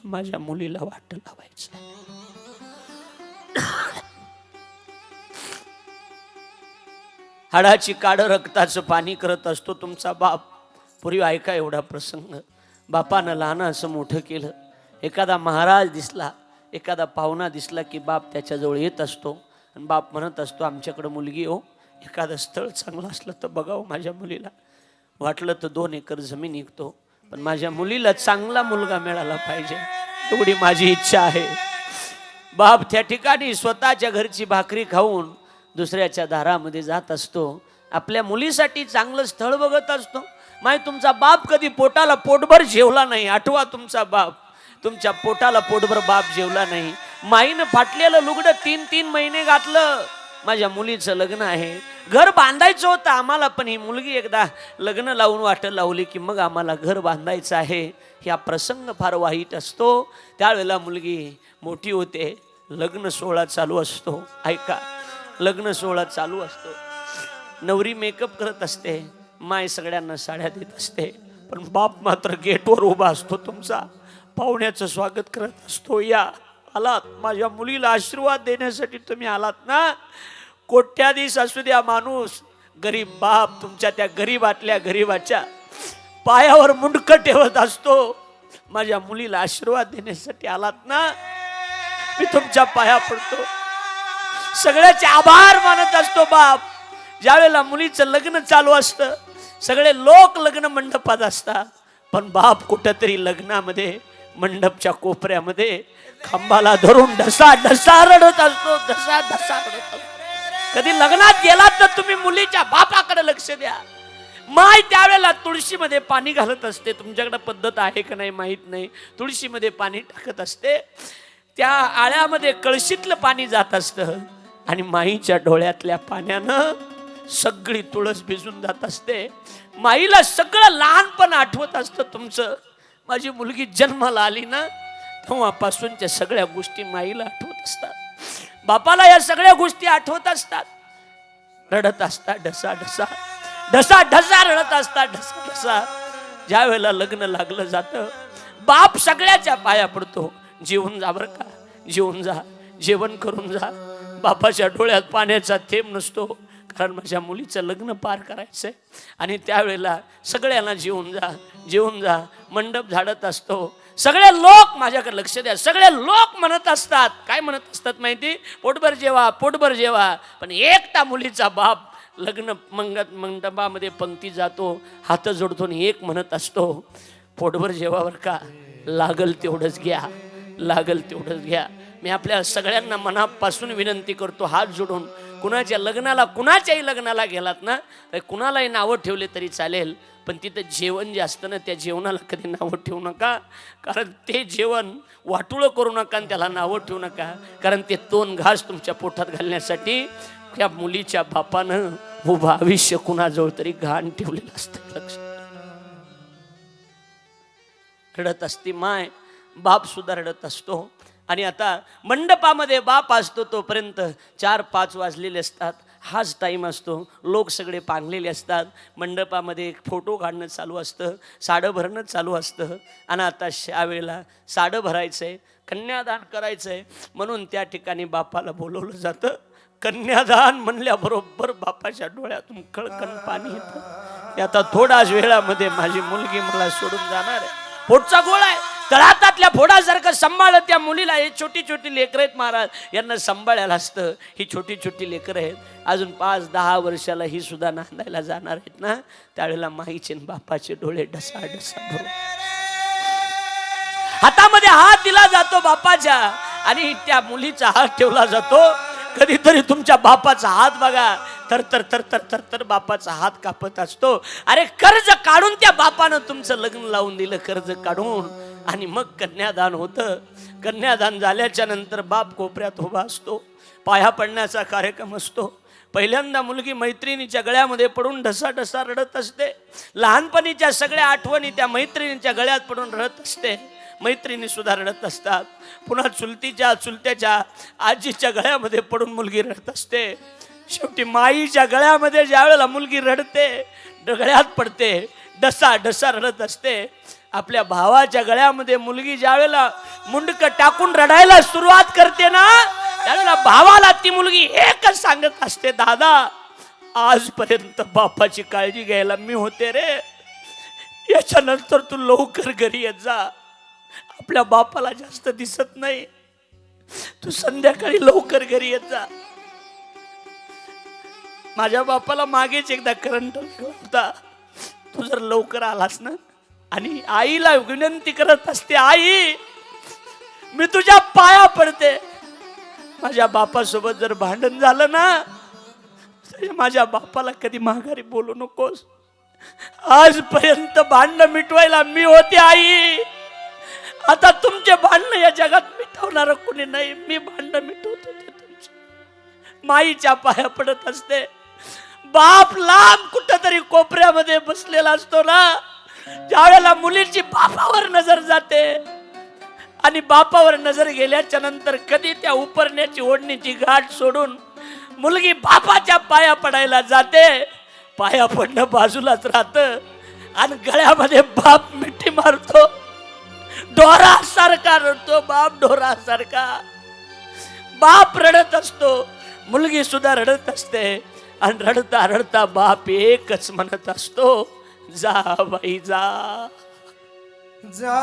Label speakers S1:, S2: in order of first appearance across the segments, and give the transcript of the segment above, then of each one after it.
S1: आता माझ्या मुलीला वाट लावायचं. हाडाची काड रक्ताचं पाणी करत असतो तुमचा बाप. पूर्वी ऐका एवढा प्रसंग. बापानं लहान असं मोठं केलं. एखादा महाराज दिसला एखादा पाहुणा दिसला की बाप त्याच्याजवळ येत असतो. आणि बाप म्हणत असतो आमच्याकडं मुलगी हो एखादं स्थळ चांगलं असलं तर बघावं हो माझ्या मुलीला. वाटलं तर दोन एकर जमीन निघतो पण माझ्या मुलीला चांगला मुलगा मिळाला पाहिजे. एवढी माझी इच्छा आहे. बाप त्या ठिकाणी स्वतःच्या घरची भाकरी खाऊन दुसऱ्याच्या दारामध्ये जात असतो. आपल्या मुलीसाठी चांगलं स्थळ बघत असतो. माय तुमचा बाप कधी पोटाला पोटभर जेवला नाही. आठवा तुमचा बाप. तुमच्या पोटाला पोटभर बाप जेवला नाही. माईनं फाटलेलं लुगडं तीन तीन महिने घातलं. माझ्या मुलीचं लग्न आहे. घर बांधायचं होतं आम्हाला पण ही मुलगी एकदा लग्न लावून वाट लावली की मग आम्हाला घर बांधायचं आहे. ह्या प्रसंग फार वाईट असतो. त्यावेळेला मुलगी मोठी होते. लग्न सोहळा चालू असतो. ऐका लग्न सोहळा चालू असतो. नवरी मेकअप करत असते. माय सगळ्यांना साड्या देत असते. पण बाप मात्र गेटवर उभा असतो तुमचा. पाहुण्याचं स्वागत करत असतो या. आलात माझ्या मुलीला आशीर्वाद देण्यासाठी तुम्ही आलात ना? कोट्याधीश असू द्या माणूस गरीब बाप तुमच्या त्या गरीबातल्या गरीबाच्या पायावर मुंडकं ठेवत असतो. माझ्या मुलीला आशीर्वाद देण्यासाठी आलात ना? मी तुमच्या पाया पडतो. सगळ्याचे आभार मानत असतो बाप. ज्यावेळेला मुलीचं लग्न चालू असतं सगळे लोक लग्न मंडपात असतात. पण बाप कुठंतरी लग्नामध्ये मंडपच्या कोपऱ्यामध्ये खांबाला धरून ढसा ढसा रडत असतो ढसा ढसा रडत असतो. कधी लग्नात गेलात तर तुम्ही मुलीच्या बापाकडे लक्ष द्या. माय त्यावेळेला तुळशीमध्ये पाणी घालत असते. तुमच्याकडे पद्धत आहे का नाही माहीत नाही. तुळशीमध्ये पाणी टाकत असते. त्या आळ्यामध्ये कळशीतलं पाणी जात असतं. आणि माईच्या डोळ्यातल्या पाण्यानं सगळी तुळस भिजून जात असते. माईला सगळं लहानपण आठवत असतं तुमचं. माझी मुलगी जन्माला आली ना तेव्हापासून त्या सगळ्या गोष्टी माईला आठवत असतात. बापाला या सगळ्या गोष्टी आठवत असतात. रडत असतात ढसा ढसा. ढसा ढसा रडत असतात ढसा ढसा. ज्या वेळेला लग्न लागलं जातं बाप सगळ्याच्या पाया पडतो. जेवून जा बरं का जेवून जा जेवण करून जा. बापाच्या डोळ्यात पाण्याचा थेंब नसतो. कारण माझ्या मुलीचं लग्न पार करायचं आहे आणि त्यावेळेला सगळ्यांना जेवून जा जेवून जा. मंडप झाडत असतो. सगळे लोक माझ्याकडे लक्ष द्या. सगळे लोक म्हणत असतात. काय म्हणत असतात माहिती? पोटभर जेवा पोटभर जेवा. पण एकटा मुलीचा बाप लग्न मंगत मंडपामध्ये पंक्ती जातो. हात जोडतो आणि एक म्हणत असतो पोटभर जेवावर का. लागल तेवढंच घ्या. लागल तेवढंच घ्या. मी आपल्या सगळ्यांना मनापासून विनंती करतो हात जोडून. कुणाच्या लग्नाला कुणाच्याही लग्नाला गेलात ना तर कुणालाही नावं ठेवले तरी चालेल पण तिथं जेवण जे असतं ना त्या जेवणाला कधी नावं ठेवू नका. कारण ते जेवण वाटुळं करू नका आणि त्याला नावं ठेवू नका. कारण ते दोन घास तुमच्या पोटात घालण्यासाठी त्या मुलीच्या बापानं उभं आयुष्य कुणाजवळ तरी घाण ठेवलेलं असतं. लक्ष. रडत असते माय बाप सुद्धा रडत असतो. आणि आता मंडपामध्ये बाप असतो तोपर्यंत चार पाच वाजलेले असतात. हाच टाईम असतो. लोक सगळे पांगलेले असतात. मंडपामध्ये एक फोटो काढणं चालू असतं. साडं भरणं चालू असतं. आणि आता त्यावेळेला साडं भरायचं आहे कन्यादान करायचं आहे म्हणून त्या ठिकाणी बापाला बोलवलं जातं. कन्यादान म्हणल्याबरोबर बापाच्या डोळ्यातून कळकण पाणी येतं. आता थोड्याच वेळामध्ये माझी मुलगी मला सोडून जाणार आहे. पोटचा गोळा आहे. तळातातल्या फोडासारखं सांभाळत त्या मुलीला. हे छोटी छोटी लेकरं आहेत महाराज. यांना सांभाळायला असतं. ही छोटी छोटी लेकरं आहेत. अजून पाच दहा वर्षाला ही सुद्धा नांदायला जाणार आहेत ना? त्यावेळेला माईचे बापाचे डोळे ढसा ढसा भरून. हातामध्ये हात दिला जातो बापाच्या आणि त्या मुलीचा हात ठेवला जातो. कधीतरी तुमच्या बापाचा हात बघा. तर तर तर तर तर तर बापाचा हात कापत असतो. अरे कर्ज काढून त्या बापानं तुमचं लग्न लावून दिलं. कर्ज काढून. आणि मग कन्यादान होतं. कन्यादान झाल्याच्यानंतर बाप कोपऱ्यात उभा असतो. पाया पडण्याचा कार्यक्रम असतो. पहिल्यांदा मुलगी मैत्रिणीच्या गळ्यामध्ये पडून ढसा ढसा रडत असते. लहानपणीच्या सगळ्या आठवणी त्या मैत्रिणीच्या गळ्यात पडून रडत असते. मैत्रिणी सुद्धा रडत असतात. पुन्हा चुलतीच्या चुलत्याच्या आजीच्या गळ्यामध्ये पडून मुलगी रडत असते. शेवटी माईच्या गळ्यामध्ये ज्या वेळेला मुलगी रडते गळ्यात पडते डसा डसा रडत असते. आपल्या भावाच्या गळ्यामध्ये मुलगी ज्यावेळेला मुंडक टाकून रडायला सुरुवात करते ना त्यावेळेला भावाला ती मुलगी एकच सांगत असते दादा आजपर्यंत बापाची काळजी घ्यायला मी होते रे. याच्यानंतर तू लवकर घरी येत जा. आपल्या बापाला जास्त दिसत नाही. तू संध्याकाळी लवकर घरी येत जा. माझ्या बापाला मागेच एकदा करंट होता. तू जर लवकर आलास ना आणि आईला विनंती करत असते आई मी तुझ्या पाया पडते. माझ्या बापासोबत जर भांडण झालं ना माझ्या बापाला कधी माघारी बोलू नकोस. आजपर्यंत भांडण मिटवायला मी होते आई. आता तुमचे भांडण या जगात मिटवणार कोणी नाही. मी भांडणं मिटवत होते तुमचे. माईच्या पाया पडत असते. बाप लांब कुठंतरी कोपऱ्यामध्ये बसलेला असतो ना ज्यावेळेला मुलीची बापावर नजर जाते आणि बापावर नजर गेल्याच्यानंतर कधी त्या उपरण्याची ओढणीची गाठ सोडून मुलगी बापाच्या पाया पडायला जाते पाया पडणं बाजूलाच राहत आणि गळ्यामध्ये बाप मिठी मारतो. डोरा सारखा रडतो बाप डोरा सारखा बाप रडत असतो मुलगी सुद्धा रडत असते आणि रडता रडता बाप एकच म्हणत असतो जा बाई जा.
S2: जा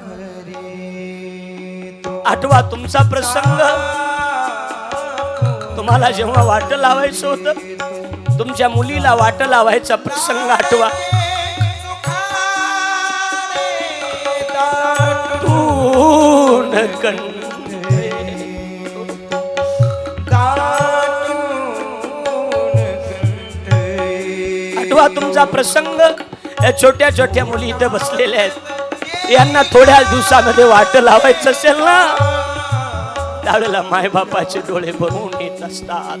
S2: घरी तो.
S1: आठवा तुमचा प्रसंग. तुम्हाला जेव्हा वाट लावायचं होतं तुमच्या मुलीला वाट लावायचा प्रसंग आठवा. तून कंठे. आठवा तुमचा प्रसंग या छोट्या छोट्या मुली इथे बसलेल्या आहेत. यांना थोड्या दिवसामध्ये वाट लावायचं असेल ना? त्यावेळेला मायबापाचे डोळे भरून येत असतात.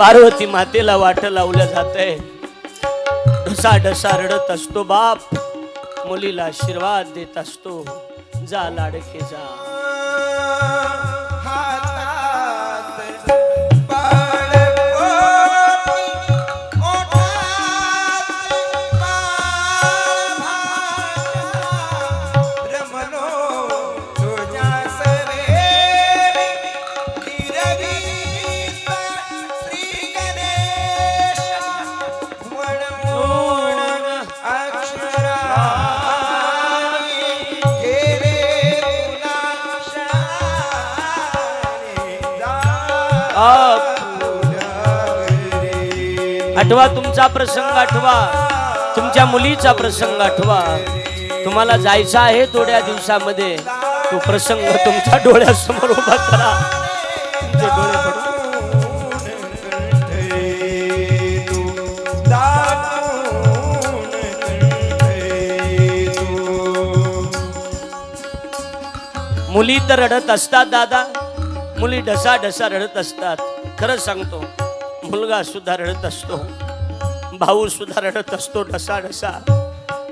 S1: पार्वती मातेला वाट लावलं जात आहे ढसा ढसा रडत असतो बाप. मुलीला आशीर्वाद देत असतो. जा लाडके जा. आठवा तुमचा प्रसंग आठवा. तुमच्या मुलीचा प्रसंग आठवा. तुम्हाला जायचं आहे थोड्या दिवसामध्ये. तो प्रसंग तुमच्या डोळ्यासमोर उभा करा. तुमचे डोळे मुली तर रडत असतात दादा. मुली ढसा ढसा रडत असतात. खरंच सांगतो. मुलगा सुद्धा रडत असतो भाऊ सुद्धा रडत असतो ढसा ढसा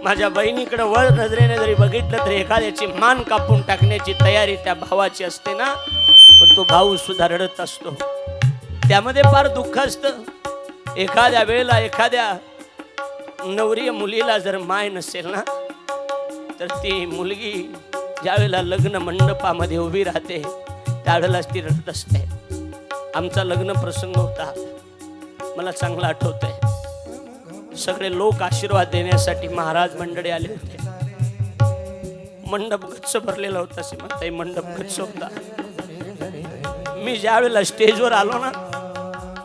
S1: माझ्या बहिणीकडे वर नजरेने जरी बघितलं तरी एखाद्याची मान कापून टाकण्याची तयारी त्या भावाची असते ना? पण तो भाऊ सुद्धा रडत असतो. त्यामध्ये फार दुःख असतं. एखाद्या वेळेला एखाद्या नवरी मुलीला जर माय नसेल ना तर ती मुलगी ज्यावेळेला लग्न मंडपामध्ये उभी राहते त्यावेळेलाच ती रडत असते. आमचा लग्न प्रसंग होता. मला चांगलं आठवत आहे सगळे लोक आशीर्वाद देण्यासाठी महाराज मंडळी आले होते. मंडप गच्च भरलेला होता सीमाताई मंडप गच्च होता. मी ज्या वेळेला स्टेजवर आलो ना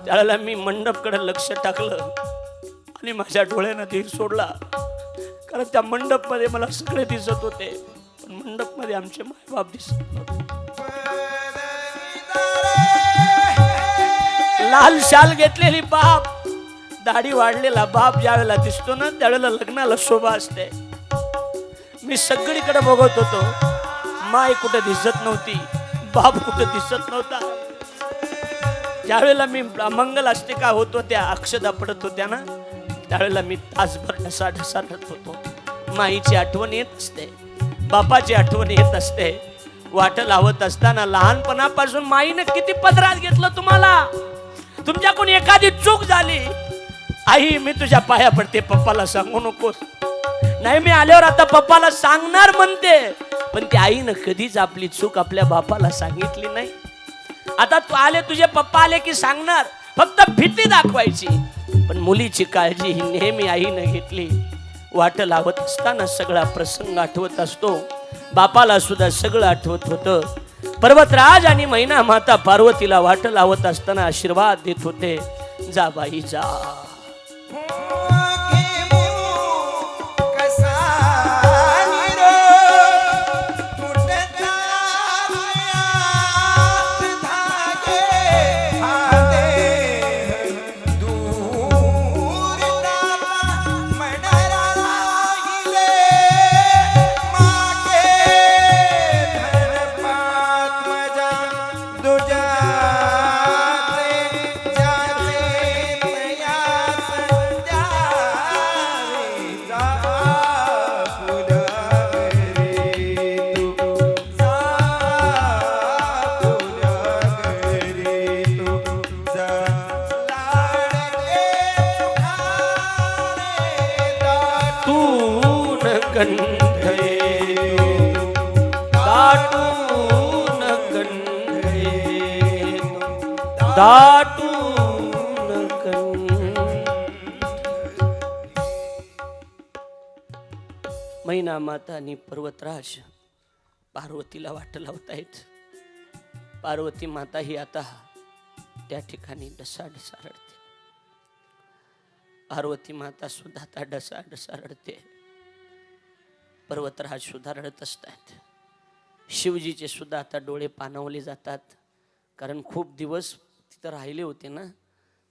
S1: त्यावेळेला मी मंडपकडे लक्ष टाकलं आणि माझ्या डोळ्यानं धीर सोडला. कारण त्या मंडपमध्ये मला सगळे दिसत होते पण मंडपमध्ये आमचे मायबाप दिसत नव्हते. लाल शाल घेतलेली बाप. दाढी वाढलेला बाप ज्यावेळेला दिसतो ना त्यावेळेला लग्नाला शोभा असते. मी सगळीकडे बघत होतो. माय कुठं दिसत नव्हती बाप कुठं दिसत नव्हता. ज्यावेळेला मी मंगल अष्टिका होतो त्या अक्षदा पडत होत्या ना त्यावेळेला मी तासभर ढसा ढसा रडत होतो. माईची आठवण येत असते बापाची आठवण येत असते. वाट लावत असताना लहानपणापासून माईनं किती पदरात घेतलं तुम्हाला? तुमच्याकडून एखादी चूक झाली आई मी तुझ्या पाया पडते पप्पाला सांगू नकोस. नाही मी आल्यावर आता पप्पाला सांगणार म्हणते पण त्या आईनं कधीच आपली चूक आपल्या बापाला सांगितली नाही. आता तू आले तुझे पप्पा आले की सांगणार फक्त भीती दाखवायची. पण मुलीची काळजी ही नेहमी आईनं घेतली. वाट लावत असताना सगळा प्रसंग आठवत असतो. बापाला सुद्धा सगळं आठवत होतं. पर्वतराज आणि मैना माता पार्वतीला वाट लावत असताना आशीर्वाद देत होते. जा बाई जा. दाटून कंठ मैना माता आणि पर्वतराज पार्वतीला वाट लावतायत. पार्वती माता ही आता त्या ठिकाणी डसा डसा रडते. पार्वती माता सुद्धा आता डसा डसा रडते. पर्वतराज सुद्धा रडत असतात. शिवजीचे सुद्धा आता डोळे पाणवले जातात. कारण खूप दिवस तर राहिले होते ना.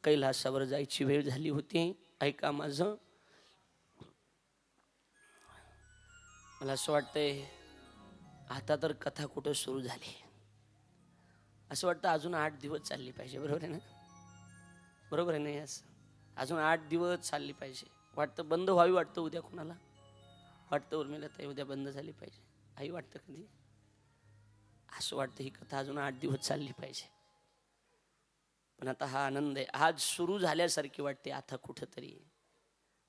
S1: कैलासावर जायची वेळ झाली होती. ऐका माझं. मला असं वाटतंय आता तर कथा कुठं सुरू झाली? असं वाटतं अजून आठ दिवस चालली पाहिजे बरोबर आहे ना? बरोबर आहे ना यास अजून आठ दिवस चालली पाहिजे. वाटतं बंद व्हावी वाटतं उद्या कोणाला? वाटतं उर्मिला ताई उद्या बंद झाली पाहिजे. आई वाटतं कधी? असं वाटतं ही कथा अजून आठ दिवस चालली पाहिजे. पण आता हा आनंद आहे. आज सुरू झाल्यासारखी वाटते आता कुठंतरी.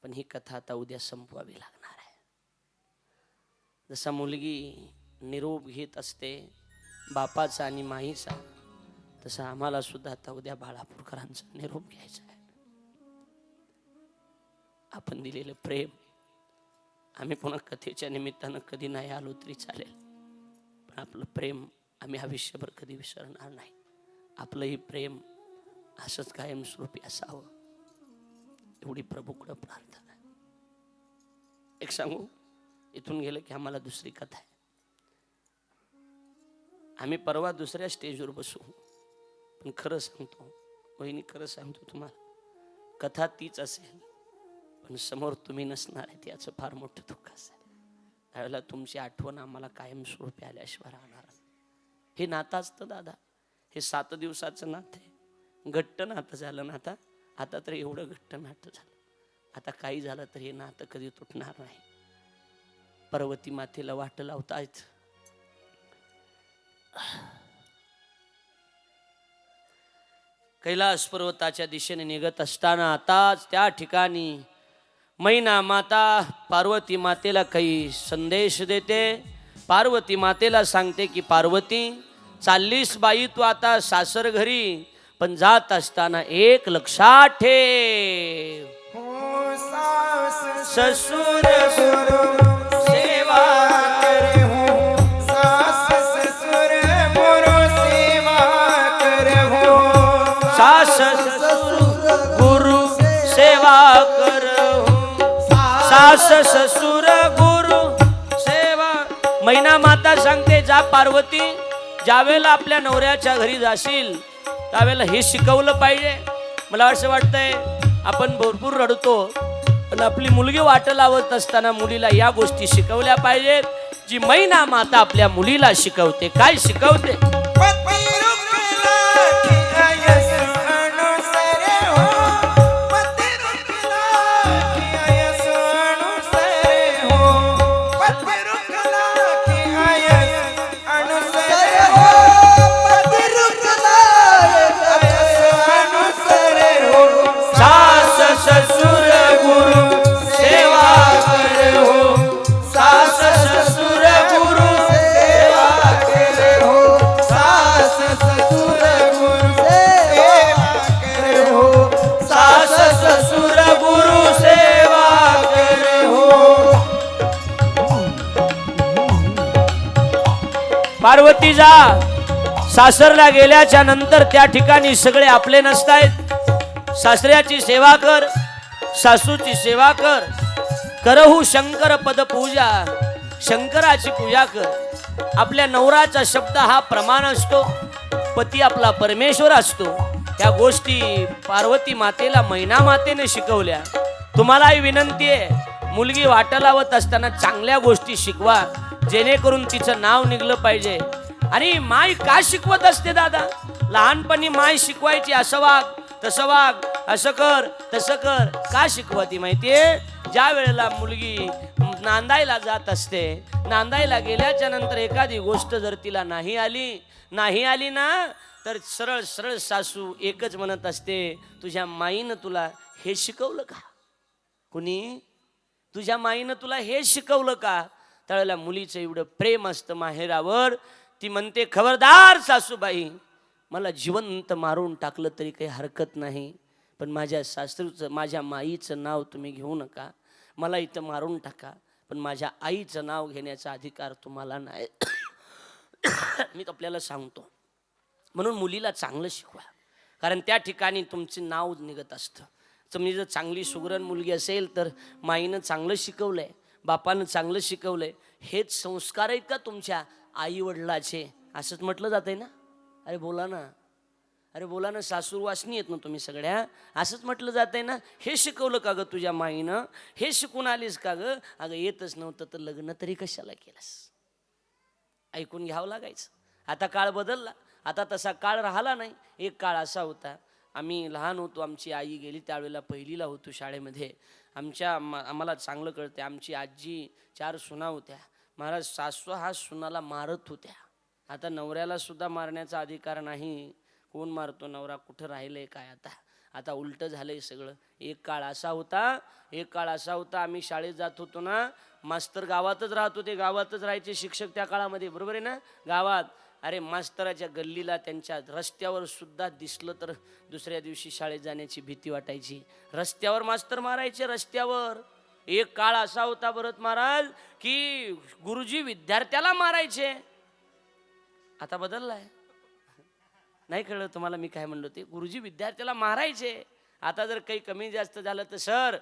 S1: पण ही कथा आता उद्या संपवावी लागणार आहे. जसा मुलगी निरोप घेत असते बापाचा आणि माईचा तसं आम्हाला सुद्धा आता उद्या बाळापूरकरांचा निरोप घ्यायचा आहे. आपण दिलेलं प्रेम आम्ही पुन्हा कथेच्या निमित्तानं कधी नाही आलो तरी चालेल. पण आपलं प्रेम आम्ही आयुष्यभर कधी विसरणार नाही. आपलंही प्रेम असंच कायमस्वरूपी असावं. एवढी प्रभूकडं प्रार्थना एक सांगू? इथून गेलं की आम्हाला दुसरी कथा आहे. आम्ही परवा दुसऱ्या स्टेजवर बसू. पण खरं सांगतो वहिनी खरं सांगतो तुम्हाला. कथा तीच असेल पण समोर तुम्ही नसणार आहे याचं फार मोठं दुःख असेल. त्यावेळेला तुमची आठवण आम्हाला कायमस्वरूपी आल्याशिवाय राहणार. हे नातं असतं दादा हे सात दिवसाचं नातं आहे. घट्ट नातं झालं ना आता? आता तर एवढं घट्ट नातं झालं. आता काही झालं तर हे नातं कधी तुटणार नाही. पर्वती मातेला वाट लावतायत. कैलास पर्वताच्या दिशेने निघत असताना आताच त्या ठिकाणी मैना माता पार्वती मातेला काही संदेश देते. पार्वती मातेला सांगते की पार्वती चाललीस बाई तू आता सासर घरी पण जात असताना एक लक्षात ठेव. ससुर सेवा हो. सास ससुर गुरु सेवा कर हो. सास ससुर गुरु सेवा. मैना माता सांगते जा पार्वती ज्यावेळेला आपल्या नवऱ्याच्या घरी जाशील त्यावेळेला हे शिकवलं पाहिजे. मला असं वाटतंय आपण भरपूर रडतो पण आपली मुलगी वाट लावत असताना मुलीला या गोष्टी शिकवल्या पाहिजेत. जी मैना माता आपल्या मुलीला शिकवते काय शिकवते? पार्वती जा. सासरला गेल्याच्यानंतर त्या ठिकाणी सगळे आपले नसतायत. सासऱ्याची सेवा कर सासूची सेवा कर. करहू शंकर पद पूजा शंकराची पूजा कर. आपल्या नवराचा शब्द हा प्रमाण असतो. पती आपला परमेश्वर असतो. या गोष्टी पार्वती मातेला मैना मातेने शिकवल्या. तुम्हालाही विनंती आहे मुलगी वाट लावत असताना चांगल्या गोष्टी शिकवा. जेणेकरून तिचं नाव निघलं पाहिजे. अरे माय का शिकवत असते दादा? लहानपणी माय शिकवायची असं वाग तसं वाग असं कर तसं कर. का शिकवती माहितीये? ज्या वेळेला मुलगी नांदायला जात असते नांदायला गेल्याच्यानंतर एखादी गोष्ट जर तिला नाही आली नाही आली ना तर सरळ सरळ सासू एकच म्हणत असते तुझ्या माईनं तुला हे शिकवलं का? कुणी? तुझ्या माईनं तुला हे शिकवलं का? त्यावेळेला मुलीचं एवढं प्रेम असतं माहेरावर. ती म्हणते खबरदार सासूबाई मला जिवंत मारून टाकलं तरी काही हरकत नाही पण माझ्या सासूचं माझ्या माईचं नाव तुम्ही घेऊ नका मला इथं मारून टाका पण माझ्या आईचं नाव घेण्याचा अधिकार तुम्हाला नाही. मी आपल्याला सांगतो. म्हणून मुलीला चांगलं शिकवा कारण त्या ठिकाणी तुमचे नाव निघत असतं. तुम्ही जर चांगली सुगरण मुलगी असेल तर माईनं चांगलं शिकवलंय बापानं चांगलं शिकवलंय हेच संस्कार आहेत का तुमच्या आई वडिलाचे असंच म्हटलं जातंय ना? अरे बोला ना. अरे बोला ना सासूर वासनी येत ना तुम्ही सगळ्या? असंच म्हटलं जातंय ना? हे शिकवलं का ग तुझ्या माईनं? हे शिकून आलीस का ग? अगं येतच नव्हतं तर लग्न तरी कशाला केलंस? ऐकून घ्यावं लागायचं. आता काळ बदलला. आता तसा काळ राहिला नाही. एक काळ असा होता. आम्ही लहान होतो आमची आई गेली त्यावेळेला पहिलीला होतो शाळेमध्ये. आमच्या आम्हाला चांगलं कळते आमची आजी चार सुना होत्या. महाराज सासू हा सुनाला मारत होत्या. आता नवऱ्याला सुद्धा मारण्याचा अधिकार नाही. कोण मारतो नवरा? कुठं राहिलंय काय आता? आता उलटं झालंय सगळं. एक काळ असा होता एक काळ असा होता. आम्ही शाळेत जात होतो ना मास्तर गावातच राहत होते. गावातच राहायचे शिक्षक त्या काळामध्ये बरोबर आहे ना? गावात. अरे मास्तराच्या गल्लीला त्यांच्या रस्त्यावर सुद्धा दिसलं तर दुसऱ्या दिवशी शाळेत जाण्याची भीती वाटायची. रस्त्यावर मास्तर मारायचे रस्त्यावर. एक काळ असा होता भरत महाराज की गुरुजी विद्यार्थ्याला मारायचे. आता बदललाय. नाही कळलं तुम्हाला मी काय म्हणलो ते? गुरुजी विद्यार्थ्याला मारायचे. आता जर काही कमी जास्त झालं तर सर